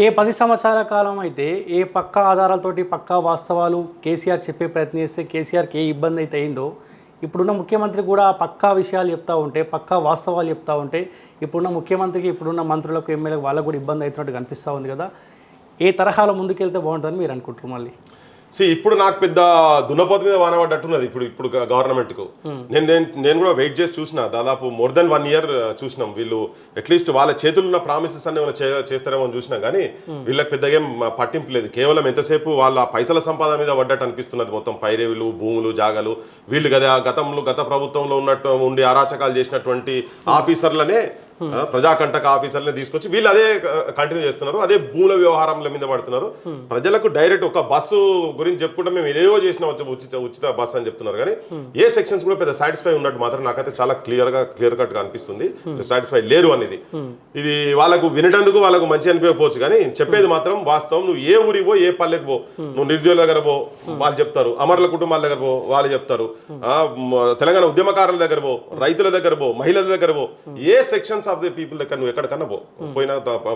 ఏ పది సంవత్సరాల కాలం అయితే ఏ పక్కా ఆధారాలతోటి పక్కా వాస్తవాలు కేసీఆర్ చెప్పే ప్రయత్నం చేస్తే కేసీఆర్కి ఏ ఇబ్బంది అయితే అయిందో ఇప్పుడున్న ముఖ్యమంత్రి కూడా ఆ పక్కా విషయాలు చెప్తూ ఉంటే పక్కా వాస్తవాలు చెప్తూ ఉంటే ఇప్పుడున్న ముఖ్యమంత్రికి ఇప్పుడున్న మంత్రులకు ఎమ్మెల్యేలకు వాళ్ళకు కూడా ఇబ్బంది అవుతున్నట్టు కనిపిస్తూ ఉంది కదా. ఏ తరహాలో ముందుకెళ్తే బాగుంటుందని మీరు అనుకుంటారు మళ్ళీ? సి ఇప్పుడు నాకు పెద్ద దున్నపోతు మీద వాన పడ్డట్టున్నది ఇప్పుడు ఇప్పుడు గవర్నమెంట్కు నేను నేను నేను కూడా వెయిట్ చేసి చూసిన. దాదాపు మోర్ దెన్ వన్ ఇయర్ చూసినాం. వీళ్ళు అట్లీస్ట్ వాళ్ళ చేతుల్లో ఉన్న ప్రామిసెస్ అన్ని ఏమైనా చేస్తారేమో అని చూసినా కానీ వీళ్ళకి పెద్దగా ఏం పట్టింపు లేదు. కేవలం ఎంతసేపు వాళ్ళ పైసల సంపాదన మీద పడ్డట్టు అనిపిస్తున్నది మొత్తం. పైరేవులు భూములు జాగాలు. వీళ్ళు కదా గతంలో గత ప్రభుత్వంలో ఉన్నట్టు ఉండి అరాచకాలు చేసినటువంటి ఆఫీసర్లనే ఆ, ప్రజాకంటక ఆఫీసర్లని తీసుకొచ్చి వీళ్ళు అదే కంటిన్యూ చేస్తున్నారు. అదే భూముల వ్యవహారంల మీద పడుతున్నారు. ప్రజలకు డైరెక్ట్ ఒక బస్సు గురించి చెప్పుకుంటే మేము ఇదేవో చేసిన ఉచిత ఉచిత బస్ అని చెప్తున్నారు. కానీ ఏ సెక్షన్స్ కూడా పెద్ద సాటిస్ఫై ఉన్నట్టు మాత్రం నాకైతే చాలా క్లియర్గా క్లియర్ కట్గా అనిపిస్తుంది. సాటిస్ఫై లేరు అనేది. ఇది వాళ్ళకు వినటందుకు వాళ్ళకు మంచి అనిపించకపోవచ్చు. కానీ చెప్పేది మాత్రం వాస్తవం. నువ్వు ఏ ఊరికి పో ఏ పల్లెకి పో నువ్వు నిరుద్యోగుల దగ్గర పో వాళ్ళు చెప్తారు. అమరుల కుటుంబాల దగ్గర పో వాళ్ళు చెప్తారు. తెలంగాణ ఉద్యమకారుల దగ్గర పో రైతుల దగ్గర పో మహిళల దగ్గర పో a sections of the people దగ్గర నువ్వు ఎక్కడికన్నా పో. పోయిన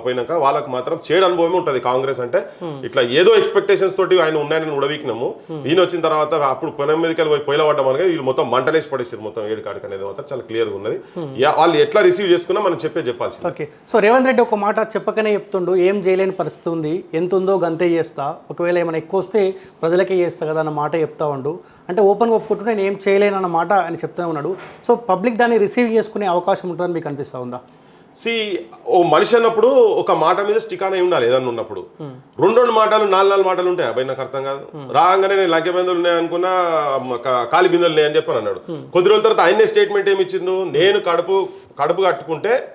పోయినాక వాళ్ళకి మాత్రం చేయడం అనుభవమే ఉంటుంది కాంగ్రెస్ అంటే. ఇట్లా ఏదో ఎక్స్పెక్టేషన్స్ తోటి ఆయన ఉన్నాయని ఉడవీకినాము. ఈయన వచ్చిన తర్వాత అప్పుడు పొలం మీదకి వెళ్ళి పోయి పొయ్యిలో వీళ్ళు మొత్తం మంటలేసి పడేసారు మొత్తం ఏడు కాడికి అనేది మాత్రం చాలా క్లియర్గా ఉన్నది. యా, వాళ్ళు ఎట్లా రిసీవ్ చేసుకున్నా మనం చెప్పే చెప్పాల్సింది. ఓకే. సో రేవంత్ రెడ్డి ఒక మాట చెప్పకనే చెప్తుండు ఏం చేయలేని పరిస్థితి ఉంది ఎంత ఉందో గంతే చేస్తా ఒకవేళ ఏమైనా ఎక్కువ వస్తే ప్రజలకే చేస్తా కదా అన్న మాట చెప్తా ఉండు. అంటే ఓపెన్గా ఒప్పుకుంటూ నేను ఏం చేయలేను అన్న మాట అని చెప్తూనే ఉన్నాడు. సో పబ్లిక్ దాన్ని రిసీవ్ చేసుకునే అవకాశం ఉంటుందని మీకు అనిపిస్తూ ఉందా? సి ఓ మనిషి అన్నప్పుడు ఒక మాట మీద స్టిక్ అనే ఉండాలి ఏదన్నా ఉన్నప్పుడు. రెండు రెండు మాటలు నాలుగు నాలుగు మాటలు ఉంటాయి. అబ్బాయి నాకు అర్థం కాదు. రాగానే నేను లంకె బిందెలు ఉన్నాయి అనుకున్నా మ- క- కాలి బిందెలు ఉన్నాయి అని చెప్పని అన్నాడు. కొద్ది రోజుల తర్వాత ఆయనే స్టేట్మెంట్ ఏమి ఇచ్చిండు? నేను కడుపు కడుపు కట్టుకుంటే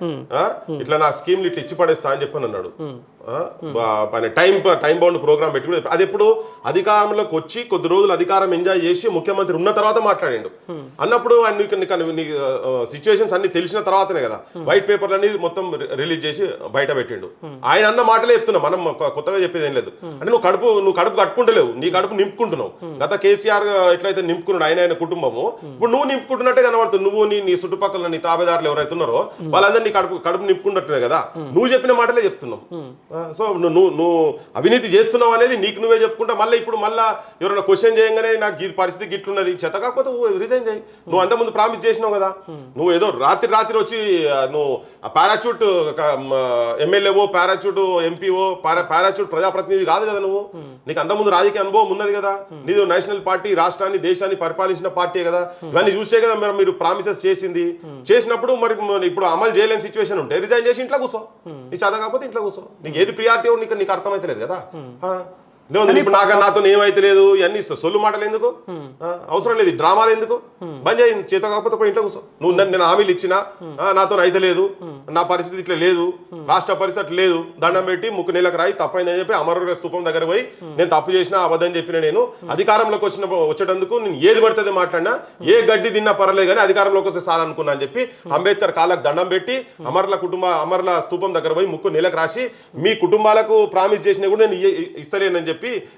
ఇట్లా నా స్కీమ్లు ఇట్లా ఇచ్చి పడేస్తా అని చెప్పని అన్నాడు. టైం టైం బౌండ్ ప్రోగ్రామ్ పెట్టి కూడా- అది ఎప్పుడు అధికారంలోకి వచ్చి కొద్ది రోజులు అధికారం ఎంజాయ్ చేసి ముఖ్యమంత్రి ఉన్న తర్వాత మాట్లాడిండు. అన్నప్పుడు నీకు సిచ్యువేషన్స్ అన్ని తెలిసిన తర్వాతనే కదా. వైట్ పేపర్లు అన్ని మొత్తం రిలీజ్ చేసి బయట పెట్టిండు. ఆయన అన్న మాటలే చెప్తున్నా మనం కొత్తగా చెప్పేది ఏం లేదు. అంటే నువ్వు కడుపు నువ్వు కడుపు కట్టుకుంటలేవు నీ కడుపు నింపుకుంటున్నావు. గత కేసీఆర్ ఎట్లయితే నింపుకున్నాడు ఆయన ఆయన కుటుంబము ఇప్పుడు నువ్వు నింపుకుంటున్నట్టే కనబడుతుంది. నువ్వు నీ నీ చుట్టుపక్కల నీ తాబేదారులు ఎవరైతే ఉన్నారో వాళ్ళందరినీ కడుపు కడుపు నింపుకున్నట్లే కదా. నువ్వు చెప్పిన మాటలే చెప్తున్నావు సో నువ్వు నువ్వు అవినీతి చేస్తున్నావు అనేది నీకు నువ్వే చెప్పుకుంటా మళ్ళీ ఇప్పుడు మళ్ళీ ఎవరైనా క్వశ్చన్ చేయగానే నాకు ఈ పరిస్థితి గిట్లున్నది చెత్త కాకపోతే రిజైన్ చేయి. నువ్వు అంత ముందు ప్రామిస్ చేసినావు కదా. నువ్వు ఏదో రాత్రి రాత్రి వచ్చి నువ్వు పారాచూట్ ఎమ్మెల్యేవో పారాచూట్ ఎంపీఓ పారాచూట్ ప్రజాప్రతినిధి కాదు కదా నువ్వు. నీకు అంతకుముందు ముందు రాజకీయ అనుభవం ఉన్నది కదా. నీదు నేషనల్ పార్టీ రాష్ట్రాన్ని దేశాన్ని పరిపాలించిన పార్టీ కదా. ఇవన్నీ చూసే కదా మరి మీరు ప్రామిసెస్ చేసింది. చేసినప్పుడు మరి ఇప్పుడు అమలు చేయలేని సిచ్యువేషన్ ఉంటే రిజైన్ చేసి ఇంట్లో కూర్చో. నీ చదువు కాకపోతే ఇంట్లో కూర్చో. నీకు ఏది ప్రియారిటీ నీకు నీకు అర్థమైతే లేదు కదా. లేదు ఇప్పుడు నాకు నాతో ఏమైతే లేదు ఇవన్నీ సొల్లు మాటలు ఎందుకు? అవసరం లేదు డ్రామాలు ఎందుకు? బంద్ చేయి చేత కాకపోతే పోయి ఇంట్లో కూర్చో. నువ్వు నన్ను నేను హామీలు ఇచ్చినా నాతో అయితే లేదు నా పరిస్థితి ఇట్లా లేదు రాష్ట్ర పరిస్థితి అట్లా లేదు దండం పెట్టి ముక్కు నీళ్ళకి రాయి తప్పైందని చెప్పి అమర స్థూపం దగ్గర పోయి నేను తప్పు చేసినా అబద్ధం చెప్పిన నేను అధికారంలోకి వచ్చిన వచ్చేటందుకు నేను ఏది పడుతుంది మాట్లాడినా ఏ గడ్డి తిన్నా పర్లేదు కానీ అధికారంలోకి వస్తే సార్ అనుకున్నా అని చెప్పి అంబేద్కర్ కాళ్ళకు దండం పెట్టి అమర్ల కుటుంబ అమర్ల స్తూపం దగ్గర పోయి ముక్కు నీళ్ళకి రాసి మీ కుటుంబాలకు ప్రామిస్ చేసినా కూడా నేను ఇస్తలేనని చెప్పి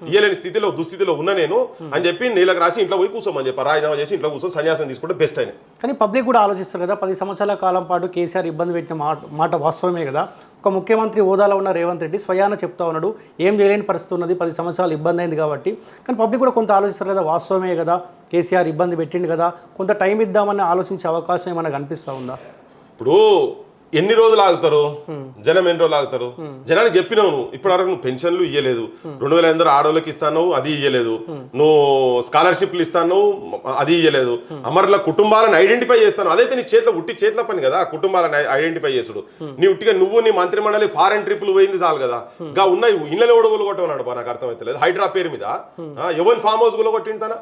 ఇయ్యలేని స్థితిలో దుస్థితిలో ఉన్న నేను అని చెప్పి నీళ్ళకి రాసి ఇంట్లో పోయి కూర్చోమని చెప్పి రాజీనామా చేసి ఇంట్లో కూర్చొని సన్యాసం తీసుకుంటే బెస్ట్ అయిన కానీ పబ్లిక్ కూడా ఆలోచిస్తారు కదా పది సంవత్సరాల కాలం పాటు కేసీఆర్ ఇబ్బంది పెట్టిన మాట మాట వాస్తవమే కదా. ఒక ముఖ్యమంత్రి హోదాలో ఉన్న రేవంత్ రెడ్డి స్వయాన చెప్తా ఉన్నాడు ఏం చేయలేని పరిస్థితి ఉన్నది పది సంవత్సరాలు ఇబ్బంది అయింది కాబట్టి. కానీ పబ్లిక్ కూడా కొంత ఆలోచిస్తారు కదా వాస్తవమే కదా కేసీఆర్ ఇబ్బంది పెట్టిండు కదా కొంత టైం ఇద్దామని ఆలోచించే అవకాశం ఏమైనా కనిపిస్తూ ఉందా? ఇప్పుడు ఎన్ని రోజులు ఆగుతారు? జనం ఎన్ని రోజులు ఆగుతారు? జనానికి చెప్పినావు నువ్వు. ఇప్పటి వరకు నువ్వు పెన్షన్లు ఇయ్యలేదు. రెండు వేల ఎనిమిది ఆడవాళ్ళకి ఇస్తాను అది ఇయ్యలేదు. నువ్వు స్కాలర్షిప్లు ఇస్తాను అది ఇయ్యలేదు. అమరుల కుటుంబాలను ఐడెంటిఫై చేస్తాను. అదైతే నీ చేతిలో ఉట్టి చేతిలో పని కదా కుటుంబాలను ఐడెంటిఫై చేసుడు. నీ ఉట్టిగా నువ్వు నీ మంత్రి మండలి ఫారెన్ ట్రిప్లు పోయింది చాలు కదా. గా ఉన్నాయి ఇళ్ళని కూడా గులగొట్టమన్నాడు బా నాకు అర్థమైతలేదు. హైడ్రా పేరు మీద. ఆ, ఎవరిని ఫామ్ హౌస్ గులగొట్టిండు తన?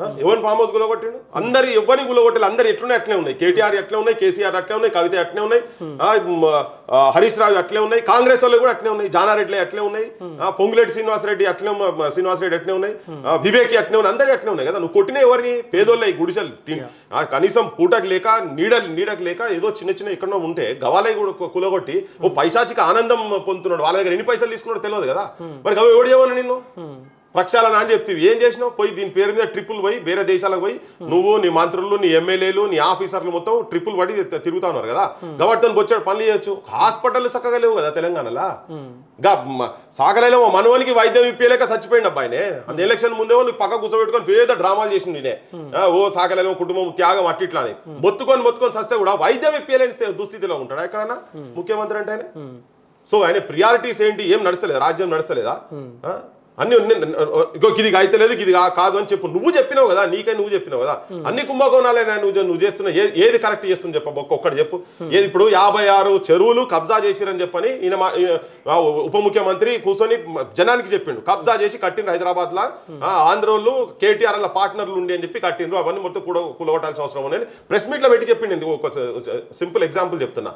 ఆ, ఎవరిని ఫామ్ హౌస్ గులగొట్టిండు అందరి ఎవరిని గులగొట్టాలి అందరు ఎట్లున్నాయి అట్లే ఉన్నాయి. కేటీఆర్ ఎట్లే ఉన్నాయి? కేసీఆర్ అట్లే ఉన్నాయి? కవిత అట్లే ఉన్నాయి? హరీష్ రావు అట్లే ఉన్నాయి. కాంగ్రెస్ వాళ్ళు కూడా అట్లే ఉన్నాయి. జానారెడ్డి అట్లే ఉన్నాయి. పొంగులేటి శ్రీనివాస్ రెడ్డి అట్లే ఉన్న- మ- శ్రీనివాస్ రెడ్డి అట్లే ఉన్నాయి. ఆ, వివేకి అట్లే ఉన్నాయి. అందరి అట్లే ఉన్నాయి కదా. నువ్వు కొట్టిన ఎవరిని? పేదోళ్ళ గుడిసెలు కనీసం పూటకు లేక నీడ నీడకు లేక ఏదో చిన్న చిన్న ఎక్కడో ఉంటే గవాలై కూడా కులగొట్టి ఓ పైశాచిక ఆనందం పొందుతున్నాడు. వాళ్ళ దగ్గర ఎన్ని పైసలు తీసుకున్నాడో తెలియదు కదా. మరి గవ ఎవడు చేయమని నిన్ను? ప్రక్షాళన అని చెప్తివి. ఏం చేసినావు? పోయి దీని పేరు మీద ట్రిపుల్ పోయి వేరే దేశాలకు పోయి నువ్వు నీ మంత్రులు నీ ఎమ్మెల్యేలు నీ ఆఫీసర్లు మొత్తం ట్రిపుల్ పడి తిరుగుతా ఉన్నారు కదా. గవర్నర్ బొచ్చాడు పనులు చేయొచ్చు. హాస్పిటల్ చక్కగా లేవు కదా తెలంగాణలో. గా సాగలేమో మనవనికి వైద్యం ఇప్పలేక చచ్చిపోయింది అబ్బాయినే అంత ఎలక్షన్ ముందేమో నువ్వు పక్క కూర్చోబెట్టుకొని పేద డ్రామాలు చేసి నేనే ఓ సాగలేమో కుటుంబం త్యాగం అట్టి ఇట్లా అని. మొత్తుకొని మొత్తుకొని సస్తే కూడా వైద్యం ఇప్పలేని స్థి- దుస్థితిలో ఉంటాడా ఎక్కడన్నా? ముఖ్యమంత్రి అంటే? సో ఆయన ప్రియారిటీస్ ఏంటి? ఏం నడచలేదు రాజ్యం నడచలేదా? అన్ని. ఇగో ఇది అయితే లేదు ఇది కాదు అని చెప్పు. నువ్వు చెప్పినావు కదా నీకై నువ్వు చెప్పినావు కదా. అన్ని కుంభకోణాలైనా నువ్వు నువ్వు చేస్తున్న ఏది కరెక్ట్ చేస్తుంది చెప్ప ఒక్కొక్కటి చెప్పు. ఏది ఇప్పుడు యాభై ఆరు చెరువులు కబ్జా చేసిరని చెప్పని ఈయన ఉప ముఖ్యమంత్రి కూర్చొని జనానికి చెప్పిండు. కబ్జా చేసి కట్టిండ్రు హైదరాబాద్ లా ఆంధ్రోళ్ళు కేటీఆర్ అలా పార్ట్నర్లు ఉండి అని చెప్పి కట్టిండ్రు. అవన్నీ మొత్తం కూడా కూలగొట్టాల్సిన అవసరం ఉంది ప్రెస్ మీట్లో పెట్టి చెప్పిండు ఒక సింపుల్ ఎగ్జాంపుల్ చెప్తున్నా.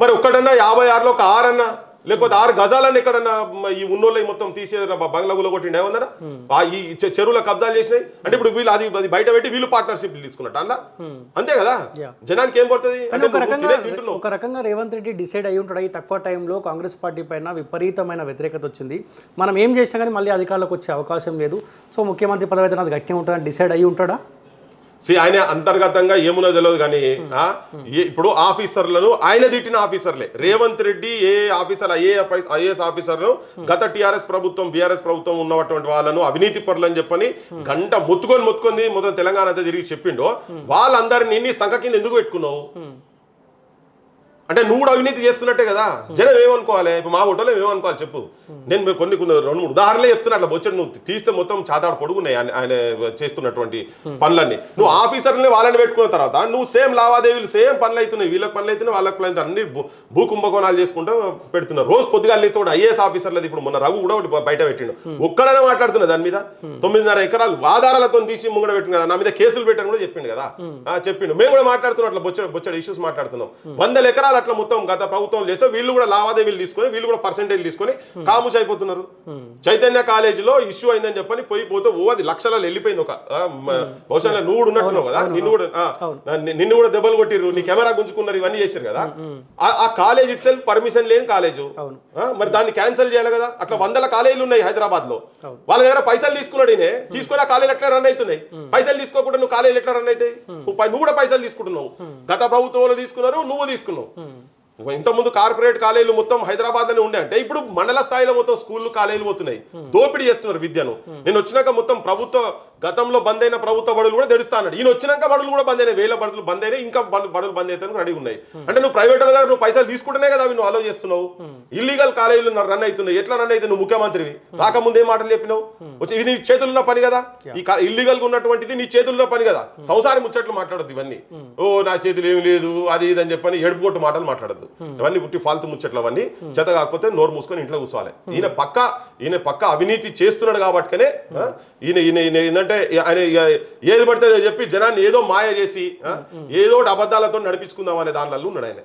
మరి ఒక్కడన్నా యాభై ఆరులో ఒక ఆరన్నా లేకపోతే ఆరు గజాలన్నీ ఎక్కడన్నా ఈ ఉన్నోళ్ళు మొత్తం తీసే బంగ్లా గుల కొట్టిండే ఏమన్నా ఆ ఈ చెరువుల కబ్జాలు చేసినాయి. అంటే ఇప్పుడు వీళ్ళు అది అది బయట పెట్టి వీళ్ళు పార్ట్నర్షిప్ తీసుకున్నట్టు అలా అంతే కదా. జనానికి ఏం పడుతుంది? అంటే ఒక రకంగా రేవంత్ రెడ్డి డిసైడ్ అయి ఉంటాడు. ఈ తక్కువ టైంలో కాంగ్రెస్ పార్టీ పైన విపరీతమైన వ్యతిరేకత వచ్చింది. మనం ఏం చేసినా కానీ మళ్ళీ అధికారంలోకి వచ్చే అవకాశం లేదు. సో ముఖ్యమంత్రి పదవి అయితే నాది గట్టిగా ఉంటుందని డిసైడ్ అయి ఉంటాడా? సి ఆయన అంతర్గతంగా ఏమున్నో తెలియదు కానీ ఇప్పుడు ఆఫీసర్లను ఆయన తిట్టిన ఆఫీసర్లే. రేవంత్ రెడ్డి ఏ ఆఫీసర్ ఐఏఎఫ్ ఐఏఎస్ ఆఫీసర్లు గత టిఆర్ఎస్ ప్రభుత్వం బీఆర్ఎస్ ప్రభుత్వం ఉన్నటువంటి వాళ్ళను అవినీతి పరులని చెప్పని గంట మొత్తుకొని మొత్తుకొని మొత్తం తెలంగాణ అంతా తిరిగి చెప్పిండో వాళ్ళందరినీ నీ సంఖ కింద ఎందుకు పెట్టుకున్నావు? అంటే నువ్వు కూడా అవినీతి చేస్తున్నట్టే కదా. జనం ఏమనుకోవాలి? ఇప్పుడు మా ఓటోలో ఏమనుకోవాలి చెప్పు. నేను కొన్ని కొన్ని రెండు మూడు ఉదాహరణలే చెప్తున్నా. అట్లా వచ్చాడు నువ్వు తీస్తే మొత్తం చాతాడు పొడుగున్నాయి ఆయన ఆయన చేస్తున్నటువంటి పనులన్నీ. నువ్వు ఆఫీసర్ని వాళ్ళని పెట్టుకున్న తర్వాత నువ్వు సేమ్ లావాదేవీలు సేమ్ పనులు అవుతున్నాయి వీళ్ళకి పనులు అవుతున్నాయి వాళ్ళకి పనులు అవుతున్నాయి అన్ని భూ- కుంభకోణాలు చేసుకుంటూ పెడుతున్నారు. రోజు పొద్దుగా లేచి కూడా ఐఏఎస్ ఆఫీసర్లది ఇప్పుడు మొన్న రఘు కూడా ఒకటి బయట పెట్టిండు. ఒక్కడనే మాట్లాడుతున్నా దాని మీద. తొమ్మిదిన్నర ఎకరాలు ఆధారాలతో తీసి ముంగడ పెట్టిన కదా. నా మీద కేసులు పెట్టని కూడా చెప్పిండు కదా. ఆ, చెప్పిండు. మేము కూడా మాట్లాడుతున్నాం. అట్లా బొచ్చ బొచ్చడు ఇష్యూస్ మాట్లాడుతున్నాం. వందల ఎకరాలు అట్లా మొత్తం గత ప్రభుత్వం చేస్తే వీళ్ళు కూడా లావాదేవీలు తీసుకొని వీళ్ళు కూడా పర్సెంటేజ్ తీసుకొని కాముష్ అయిపోతున్నారు చైతన్య కాలేజీలో ఇష్యూ అయిందని చెప్పని పోయి పోతే ఓ అది లక్షలలో వెళ్ళిపోయింది ఒక మ- బహుశా నువ్వు కూడా ఉన్నట్టున్నావు కదా? నిన్ను కూడా నిన్ను కూడా దెబ్బలు కొట్టిర్రు నీ కెమెరా గుంజుకున్నారు ఇవన్నీ చేశారు కదా? ఆ- కాలేజ్ ఇట్ సెల్ఫ్ పర్మిషన్ లేని కాలేజ్. మరి దాన్ని క్యాన్సిల్ చేయాలి కదా? అట్లా వందల కాలేజీలు ఉన్నాయి హైదరాబాద్లో వాళ్ళ దగ్గర పైసలు తీసుకున్నాడు ఈయన. తీసుకుని ఆ కాలేజీలు ఎట్లా రన్ అవుతున్నాయి? పైసలు తీసుకోకుండా నువ్వు కాలేజీలు ఎట్లా రన్ అవుతాయి? నువ్వు కూడా పైసలు తీసుకుంటున్నావు. గత ప్రభుత్వంలో తీసుకున్నారు నువ్వు తీసుకున్నావు. Mm. ఇంతకుముందు కార్పొరేట్ కాలేజీలు మొత్తం హైదరాబాద్లోనే ఉండే అంటే ఇప్పుడు మండల స్థాయిలో మొత్తం స్కూళ్ళు కాలేజీలు పోతున్నాయి. దోపిడీ చేస్తున్నారు విద్యను. నేను వచ్చినాక మొత్తం ప్రభుత్వ గతంలో బంద్ అయిన ప్రభుత్వ బడులు కూడా తెడుస్తా అన్నాడు. ఈయన వచ్చినాక బడులు కూడా బంద్ అయినాయి. వేల బడులు బంద్ అయినాయి. ఇంకా బడు- బడులు బంద్ అయితే రెడీ ఉన్నాయి. అంటే నువ్వు ప్రైవేట్ దగ్గర నువ్వు పైసలు తీసుకుంటేనే కదా అవి నువ్వు అలో చేస్తున్నావు. ఇల్లీగల్ కాలేజీలు రన్ అవుతున్నాయి. ఎట్లా రన్ అయితే నువ్వు ముఖ్యమంత్రివి? రాకముందే మాటలు చెప్పినావు? వచ్చి ఇది నీ చేతుల్లో ఉన్న పని కదా? ఈ ఇల్లీగల్గా ఉన్నటువంటిది నీ చేతుల్లో పని కదా? సంసారం ముచ్చట్లు మాట్లాడద్దు ఇవన్నీ. ఓ నా చేతులు ఏమి లేదు అది ఇది అని చెప్పని ఏడుపుగొట్టు మాటలు మాట్లాడద్దు. ఇవన్నీ పుట్టి ఫాల్తు ముచ్చట్లు అవన్నీ. చేత కాకపోతే నోరు మూసుకొని ఇంట్లో కూర్చోవాలి. ఈయన పక్క ఈయన పక్క అవినీతి చేస్తున్నాడు కాబట్టికనే ఈయన ఈయన ఈయన ఏంటంటే ఆయన ఏది పడితే చెప్పి జనాన్ని ఏదో మాయ చేసి ఏదో ఒకటి అబద్ధాలతో నడిపించుకుందాం అనే దానిలో ఉన్నాడు ఆయన.